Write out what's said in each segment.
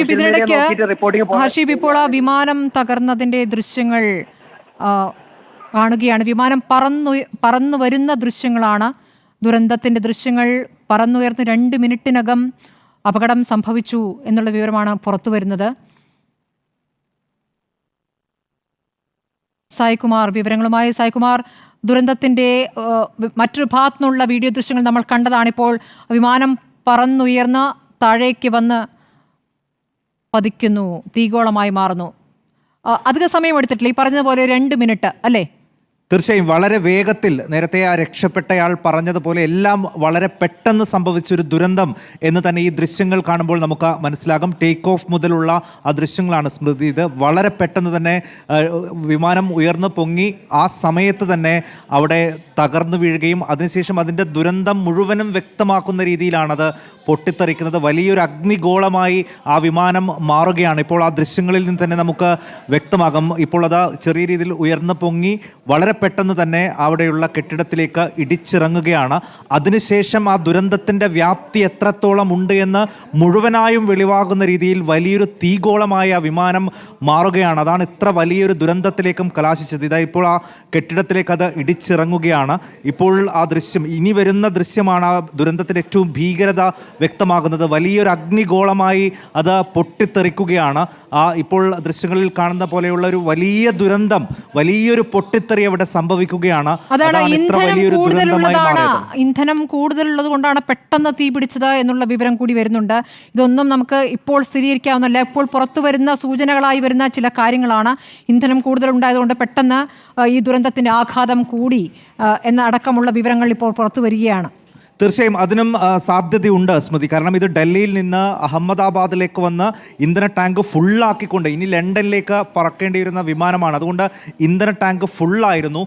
media ഇതിനിടയ്ക്ക് ഹർഷിബ് ഇപ്പോൾ ആ വിമാനം തകർന്നതിന്റെ ദൃശ്യങ്ങൾ കാണുകയാണ്. വിമാനം പറന്നു പറന്നു വരുന്ന ദൃശ്യങ്ങളാണ് ദുരന്തത്തിന്റെ ദൃശ്യങ്ങൾ. പറന്നുയർന്ന് രണ്ട് മിനിറ്റിനകം അപകടം സംഭവിച്ചു എന്നുള്ള വിവരമാണ് പുറത്തു വരുന്നത്. സായ്കുമാർ വിവരങ്ങളുമായി സായ്കുമാർ ദുരന്തത്തിന്റെ മറ്റൊരു ഭാഗത്തുനിന്നുള്ള വീഡിയോ ദൃശ്യങ്ങൾ നമ്മൾ കണ്ടതാണിപ്പോൾ വിമാനം പറന്നുയർന്ന് താഴേക്ക് വന്ന് പതിക്കുന്നു തീഗോളമായി മാറുന്നു. അധിക സമയം എടുത്തിട്ടില്ല. ഈ പറഞ്ഞതുപോലെ രണ്ട് മിനിറ്റ് അല്ലേ? തീർച്ചയായും വളരെ വേഗത്തിൽ നേരത്തെ ആ രക്ഷപ്പെട്ടയാൾ പറഞ്ഞതുപോലെ എല്ലാം വളരെ പെട്ടെന്ന് സംഭവിച്ചൊരു ദുരന്തം എന്ന് തന്നെ ഈ ദൃശ്യങ്ങൾ കാണുമ്പോൾ നമുക്ക് മനസ്സിലാകും. ടേക്ക് ഓഫ് മുതലുള്ള ആ ദൃശ്യങ്ങളാണ് സ്മൃതി. ഇത് വളരെ പെട്ടെന്ന് തന്നെ വിമാനം ഉയർന്നു പൊങ്ങി ആ സമയത്ത് തന്നെ അവിടെ തകർന്നു വീഴുകയും അതിനുശേഷം അതിന്റെ ദുരന്തം മുഴുവനും വ്യക്തമാക്കുന്ന രീതിയിലാണത് പൊട്ടിത്തെറിക്കുന്നത്. വലിയൊരു അഗ്നിഗോളമായി ആ വിമാനം മാറുകയാണ്. ഇപ്പോൾ ആ ദൃശ്യങ്ങളിൽ നിന്ന് തന്നെ നമുക്ക് വ്യക്തമാകും. ഇപ്പോൾ അത് ചെറിയ രീതിയിൽ ഉയർന്നു പൊങ്ങി വളരെ പെട്ടെന്ന് തന്നെ അവിടെയുള്ള കെട്ടിടത്തിലേക്ക് ഇടിച്ചിറങ്ങുകയാണ്. അതിനുശേഷം ആ ദുരന്തത്തിന്റെ വ്യാപ്തി എത്രത്തോളം ഉണ്ട് എന്ന് മുഴുവനായും വെളിവാകുന്ന രീതിയിൽ വലിയൊരു തീഗോളമായ വിമാനം മാറുകയാണ്. അതാണ് ഇത്ര വലിയൊരു ദുരന്തത്തിലേക്കും കലാശിച്ചത്. ഇതാ ഇപ്പോൾ ആ കെട്ടിടത്തിലേക്ക് അത് ഇടിച്ചിറങ്ങുകയാണ്. ഇപ്പോൾ ആ ദൃശ്യം ഇനി വരുന്ന ദൃശ്യമാണ് ആ ദുരന്തത്തിന്റെ ഏറ്റവും ഭീകരത വ്യക്തമാകുന്നത്. വലിയൊരു അഗ്നിഗോളമായി അത് പൊട്ടിത്തെറിക്കുകയാണ്. ആ ഇപ്പോൾ ദൃശ്യങ്ങളിൽ കാണുന്ന പോലെയുള്ള ഒരു വലിയ ദുരന്തം വലിയൊരു പൊട്ടിത്തെറി അവിടെ സംഭവിക്കുകയാണ്. അതാണ് ഇന്ധനം കൂടുതലുള്ളതാണ്. ഇന്ധനം കൂടുതലുള്ളത് കൊണ്ടാണ് പെട്ടെന്ന് തീ പിടിച്ചത് എന്നുള്ള വിവരം കൂടി വരുന്നുണ്ട്. ഇതൊന്നും നമുക്ക് ഇപ്പോൾ സ്ഥിരീകരിക്കാവുന്നല്ല ഇപ്പോൾ പുറത്തു വരുന്ന സൂചനകളായി വരുന്ന ചില കാര്യങ്ങളാണ് ഇന്ധനം കൂടുതൽ ഉണ്ടായതുകൊണ്ട് പെട്ടെന്ന് ഈ ദുരന്തത്തിന്റെ ആഘാതം കൂടി എന്ന അടക്കമുള്ള വിവരങ്ങൾ ഇപ്പോൾ പുറത്തു വരികയാണ്. തീർച്ചയായും അതിനും സാധ്യതയുണ്ട് സ്മൃതി. കാരണം ഇത് ഡൽഹിയിൽ നിന്ന് അഹമ്മദാബാദിലേക്ക് വന്ന് ഇന്ധന ടാങ്ക് ഫുള്ളാക്കിക്കൊണ്ട് ഇനി ലണ്ടനിലേക്ക് പറക്കേണ്ടിയിരുന്ന വിമാനമാണ്. അതുകൊണ്ട് ഇന്ധന ടാങ്ക് ഫുള്ളായിരുന്നു.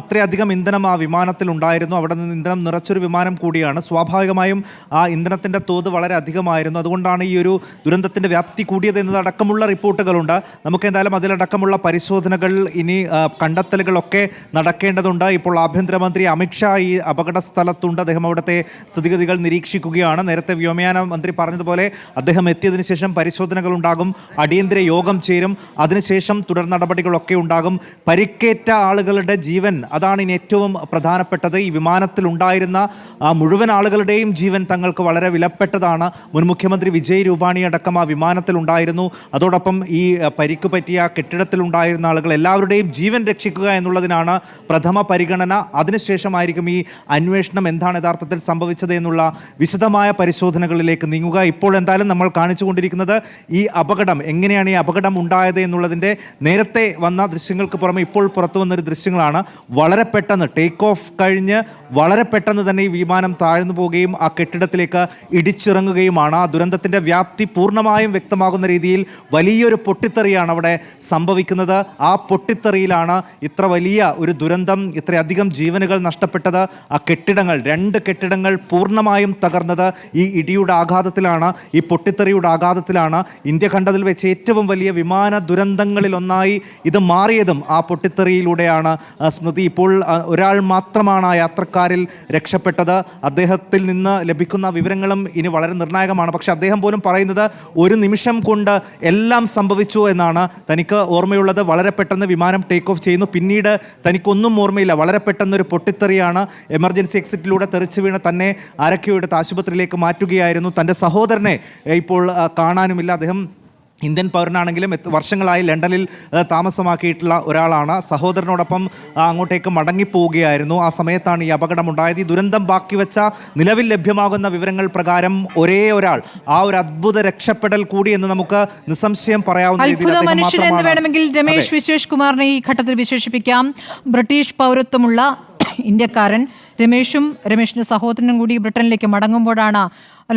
അത്രയധികം ഇന്ധനം ആ വിമാനത്തിൽ ഉണ്ടായിരുന്നു. അവിടെ നിന്ന് ഇന്ധനം നിറച്ചൊരു വിമാനം കൂടിയാണ്. സ്വാഭാവികമായും ആ ഇന്ധനത്തിന്റെ തോത് വളരെ അധികമായിരുന്നു. അതുകൊണ്ടാണ് ഈ ഒരു ദുരന്തത്തിന്റെ വ്യാപ്തി കൂടിയത് എന്നതടക്കമുള്ള റിപ്പോർട്ടുകളുണ്ട്. നമുക്ക് എന്തായാലും അതിലടക്കമുള്ള പരിശോധനകൾ ഇനി കണ്ടെത്തലുകളൊക്കെ നടക്കേണ്ടതുണ്ട്. ഇപ്പോൾ ആഭ്യന്തരമന്ത്രി അമിത്ഷാ ഈ അപകട സ്ഥലത്തുണ്ട് അദ്ദേഹം അവിടുത്തെ സ്ഥിതിഗതികൾ നിരീക്ഷിക്കുകയാണ്. നേരത്തെ വ്യോമയാന മന്ത്രി പറഞ്ഞതുപോലെ അദ്ദേഹം എത്തിയതിനു ശേഷം പരിശോധനകൾ ഉണ്ടാകും അടിയന്തര യോഗം ചേരും അതിനുശേഷം തുടർ നടപടികളൊക്കെ ഉണ്ടാകും. പരിക്കേറ്റ ആളുകളുടെ ജീവൻ അതാണ് ഇനി ഏറ്റവും പ്രധാനപ്പെട്ടത്. ഈ വിമാനത്തിൽ ഉണ്ടായിരുന്ന ആ, മുഴുവൻ ആളുകളുടെയും ജീവൻ തങ്ങൾക്ക് വളരെ വിലപ്പെട്ടതാണ്. മുൻ മുഖ്യമന്ത്രി വിജയ് രൂപാണി അടക്കം ആ വിമാനത്തിൽ ഉണ്ടായിരുന്നു. അതോടൊപ്പം ഈ പരിക്ക് പറ്റിയ കെട്ടിടത്തിലുണ്ടായിരുന്ന ആളുകൾ എല്ലാവരുടെയും ജീവൻ രക്ഷിക്കുക എന്നുള്ളതിനാണ് പ്രഥമ പരിഗണന. അതിനുശേഷമായിരിക്കും ഈ അന്വേഷണം. എന്താണ് യഥാർത്ഥത്തിൽ സംഭവിച്ചത് എന്നുള്ള വിശദമായ പരിശോധനകളിലേക്ക് നീങ്ങുക. ഇപ്പോൾ എന്തായാലും നമ്മൾ കാണിച്ചു കൊണ്ടിരിക്കുന്നത് ഈ അപകടം എങ്ങനെയാണ് ഈ അപകടം ഉണ്ടായത് എന്നുള്ളതിന്റെ നേരത്തെ വന്ന ദൃശ്യങ്ങൾക്ക് പുറമെ ഇപ്പോൾ പുറത്തു വന്നൊരു ദൃശ്യങ്ങളാണ്. വളരെ പെട്ടെന്ന് ടേക്ക് ഓഫ് കഴിഞ്ഞ് വളരെ പെട്ടെന്ന് തന്നെ ഈ വിമാനം താഴ്ന്നു പോവുകയും ആ കെട്ടിടത്തിലേക്ക് ഇടിച്ചിറങ്ങുകയുമാണ്. ആ ദുരന്തത്തിന്റെ വ്യാപ്തി പൂർണമായും വ്യക്തമാകുന്ന രീതിയിൽ വലിയൊരു പൊട്ടിത്തെറിയാണ് അവിടെ സംഭവിക്കുന്നത്. ആ പൊട്ടിത്തെറിയിലാണ് ഇത്ര വലിയ ഒരു ദുരന്തം ഇത്രയധികം ജീവനുകൾ നഷ്ടപ്പെട്ടത്. ആ കെട്ടിടങ്ങൾ രണ്ട് കെട്ടിടങ്ങൾ പൂർണമായും തകർന്നത് ഈ ഇടിയുടെ ആഘാതത്തിലാണ് ഈ പൊട്ടിത്തെറിയുടെ ആഘാതത്തിലാണ്. ഇന്ത്യ കണ്ടതിൽ വെച്ച് ഏറ്റവും വലിയ വിമാന ദുരന്തങ്ങളിലൊന്നായി ഇത് മാറിയതും ആ പൊട്ടിത്തെറിയിലൂടെയാണ് സ്മൃതി. ഇപ്പോൾ ഒരാൾ മാത്രമാണ് ആ യാത്രക്കാരിൽ രക്ഷപ്പെട്ടത്. അദ്ദേഹത്തിൽ നിന്ന് ലഭിക്കുന്ന വിവരങ്ങളും ഇനി വളരെ നിർണായകമാണ്. പക്ഷെ അദ്ദേഹം പോലും പറയുന്നത് ഒരു നിമിഷം കൊണ്ട് എല്ലാം സംഭവിച്ചു എന്നാണ്. തനിക്ക് ഓർമ്മയുള്ളത് വളരെ പെട്ടെന്ന് വിമാനം ടേക്ക് ഓഫ് ചെയ്യുന്നു. പിന്നീട് തനിക്കൊന്നും ഓർമ്മയില്ല. വളരെ പെട്ടെന്ന് ഒരു പൊട്ടിത്തെറിയാണ്. എമർജൻസി എക്സിറ്റിലൂടെ തെറിച്ചു വീണ് തന്നെ ആരൊക്കെയോ എടുത്ത് ആശുപത്രിയിലേക്ക് മാറ്റുകയായിരുന്നു. തന്റെ സഹോദരനെ ഇപ്പോൾ കാണാനുമില്ല. അദ്ദേഹം ഇന്ത്യൻ പൗരനാണെങ്കിലും വർഷങ്ങളായി ലണ്ടനിൽ താമസമാക്കിയിട്ടുള്ള ഒരാളാണ്. സഹോദരനോടൊപ്പം അങ്ങോട്ടേക്ക് മടങ്ങിപ്പോവുകയായിരുന്നു. ആ സമയത്താണ് ഈ അപകടമുണ്ടായത്. ഈ ദുരന്തം ബാക്കി വെച്ച നിലവിൽ ലഭ്യമാകുന്ന വിവരങ്ങൾ പ്രകാരം ഒരേ ഒരാൾ ആ ഒരു അത്ഭുത രക്ഷപ്പെടൽ കൂടി എന്ന് നമുക്ക് നിസ്സംശയം പറയാവുന്ന രീതിയിൽ വേണമെങ്കിൽ രമേശ് വിശേഷ് കുമാറിനെ ഈ ഘട്ടത്തിൽ വിശേഷിപ്പിക്കാം. ബ്രിട്ടീഷ് പൗരത്വമുള്ള ഇന്ത്യക്കാരൻ രമേശും രമേഷിന്റെ സഹോദരനും കൂടി ബ്രിട്ടനിലേക്ക് മടങ്ങുമ്പോഴാണ്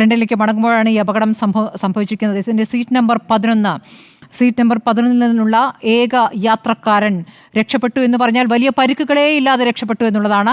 ലണ്ടനിലേക്ക് മടങ്ങുമ്പോഴാണ് ഈ അപകടം സംഭവ സംഭവിച്ചിരിക്കുന്നത്. ഇതിന്റെ സീറ്റ് നമ്പർ പതിനൊന്ന്. സീറ്റ് നമ്പർ പതിനൊന്നിൽ നിന്നുള്ള ഏക യാത്രക്കാരൻ രക്ഷപ്പെട്ടു എന്ന് പറഞ്ഞാൽ വലിയ പരിക്കുകളേ ഇല്ലാതെ രക്ഷപ്പെട്ടു എന്നുള്ളതാണ്.